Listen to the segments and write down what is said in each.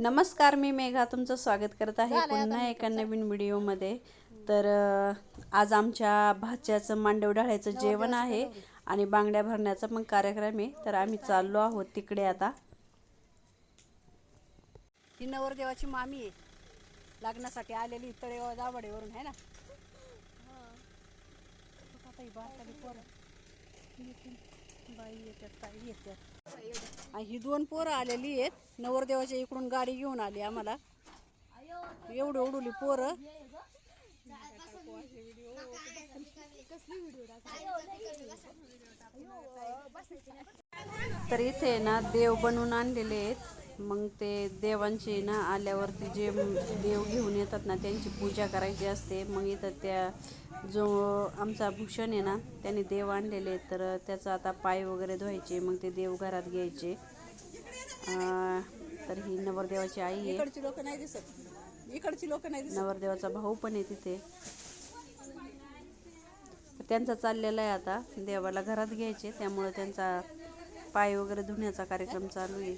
नमस्कार मी मेघा तुमचं स्वागत करत आहे पुन्हा एका नवीन व्हिडिओमध्ये. तर आज आमच्या भाच्याचं मांडव डाळ्याचं जेवण आहे आणि बांगड्या भरण्याचा पण कार्यक्रम आहे. तर आम्ही चाललो आहोत तिकडे आता. ही नवरदेवाची मामी आहे. लग्नासाठी आलेली तळेगाव दाभाडेवरून आहे ना? ही. बाई येतात ताई येतात आणि ही दोन पोरं आलेली आहेत. नवरदेवाच्या इकडून गाडी घेऊन आली आम्हाला. एवढी एवढुली पोरं. तर इथे ना देव बनवून आणलेले आहेत. मग ते देवांचे ना आल्यावरती जे देव घेऊन येतात ना त्यांची पूजा करायची असते. मग इथं त्या जो आमचा भूषण आहे ना त्याने देव आणलेले. तर त्याचा आता पाय वगैरे धुवायचे मग ते देव घरात घ्यायचे. तर ही नवरदेवाची आई आहे. इकडची लोक नाही दिसत. इकडची लोक नाही दिसत. नवरदेवाचा भाऊ पण आहे तिथे. त्यांचा चाललेला आहे आता. देवाला घरात घ्यायचे त्यामुळे त्यांचा पाय वगैरे धुण्याचा कार्यक्रम चालू आहे.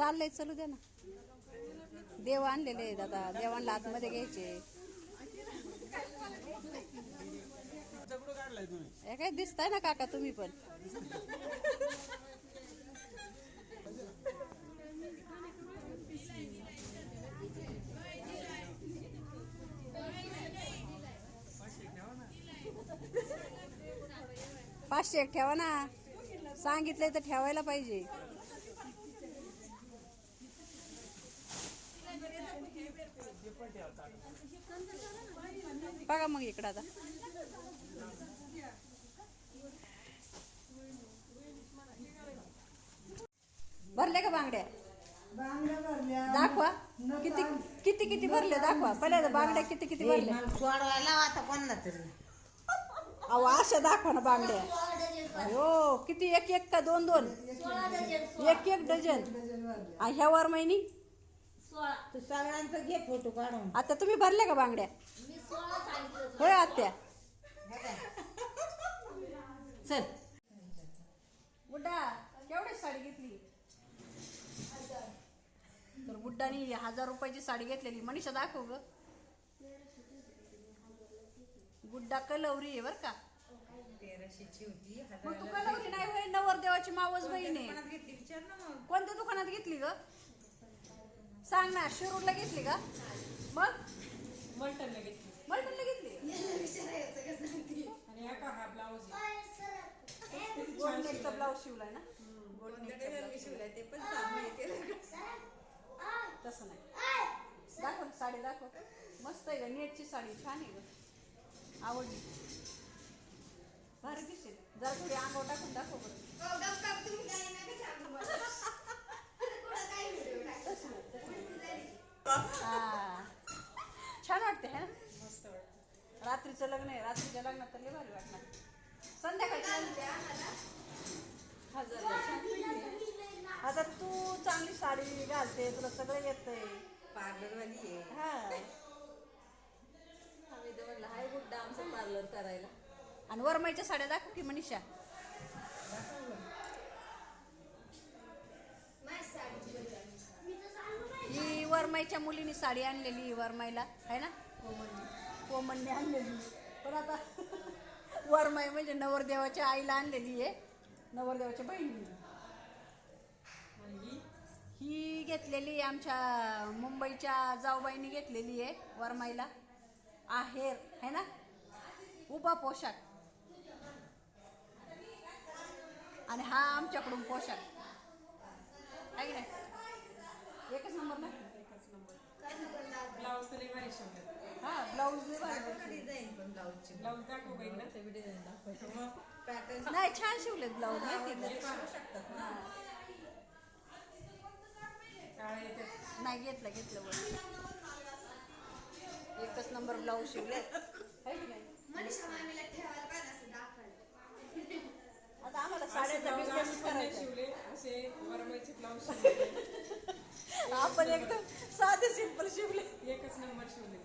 चाललंय चलू दे ना. देव आणलेले आहेत आता देवांना आतमध्ये घ्यायचे. हे काय दिसताय ना काका तुम्ही पण? पाचशे एक ठेवा ना. सांगितलंय तर ठेवायला पाहिजे. बघा मग इकडं आता. भरले का बांगड्या? दाखवा. किती किती किती भरले दाखवा. पहिल्या बांगड्या किती किती भरल्या? सोडवायला आता कोणला तरी. अहो अशा दाखवा ना बांगड्या. हो किती एक एक का दोन दोन? एक एक. डझन. ह्या वर महिनी? तू सगळ्यांचा घे फोटो काढून. आता तुम्ही भरले का बांगड्या? होय आत्या. चल. बुड्डा केवढी साडी घेतली? तर बुड्डानी हजार रुपयाची साडी घेतलेली. मनीषा दाखव ग. गुड्डा कलवरी आहे बर का. मग तू कलवरी नाही होय नवरदेवाची मावस बहीण आहे. कोणत्या दुकानात घेतली ग? सांग ना शिरूरला घेतली का? मग? मल्टनला घेतली. गोल्ड नेकचा ब्लाऊज शिवलाय ना? गोल्ड तसं नाही. दाखव साडी दाखव. मस्त आहे ग नेटची साडी छान आहे ग. आवडली. भारी दिसेल. जरा थोडी अंगावर टाकून दाखव बरं. नाही, तसं नाही. हा. छान वाटते है ना? रात्रीचं लग्न आहे रात्रीच्या लग्नात तर लय भारी वाटणार. संध्याकाळची हजारला छान. आता तू चांगली साडी घालते तुला सगळं येतंय. पार्लरवाली आहे. हा. आम्ही तर म्हणलं हाय गुड्डा आमचं पार्लर करायला. आणि वरमाईच्या साड्या दाखव की मनीषा ही वरमाईच्या मुलीनी साडी आणलेली ही वरमाईला आहे ना? कोमलने आणलेली. पण आता वरमाई म्हणजे नवरदेवाच्या आईला आणलेली आहे नवरदेवाच्या बहिणीने. ही घेतलेली आमच्या मुंबईच्या जाऊबाईनी घेतलेली आहे वरमाईला. आहेर है ना? उभा पोशाख. आणि हा आमच्याकडून पोशाख. आहे की नाही? एकच नंबर ना? ब्लाऊज तरी भारी शिवले हा ब्लाऊज बी भारी. डिझाईन पण ब्लाऊजची ब्लाऊज दाखव बाई ना. ते डिझाईन दाखवायची पॅटर्न नाही छान शिवले ब्लाऊज माहिती शकतात ना. नाही घेतलं घेतलं वर एकच नंबर ब्लाऊज शिवले. आता आम्हाला साड्याचा बिझनेस करायचा शिवले असे वरमाईचे ब्लाऊज शिवले. आपण एकदम साधे सिंपल शिवले एकच नंबर शिवले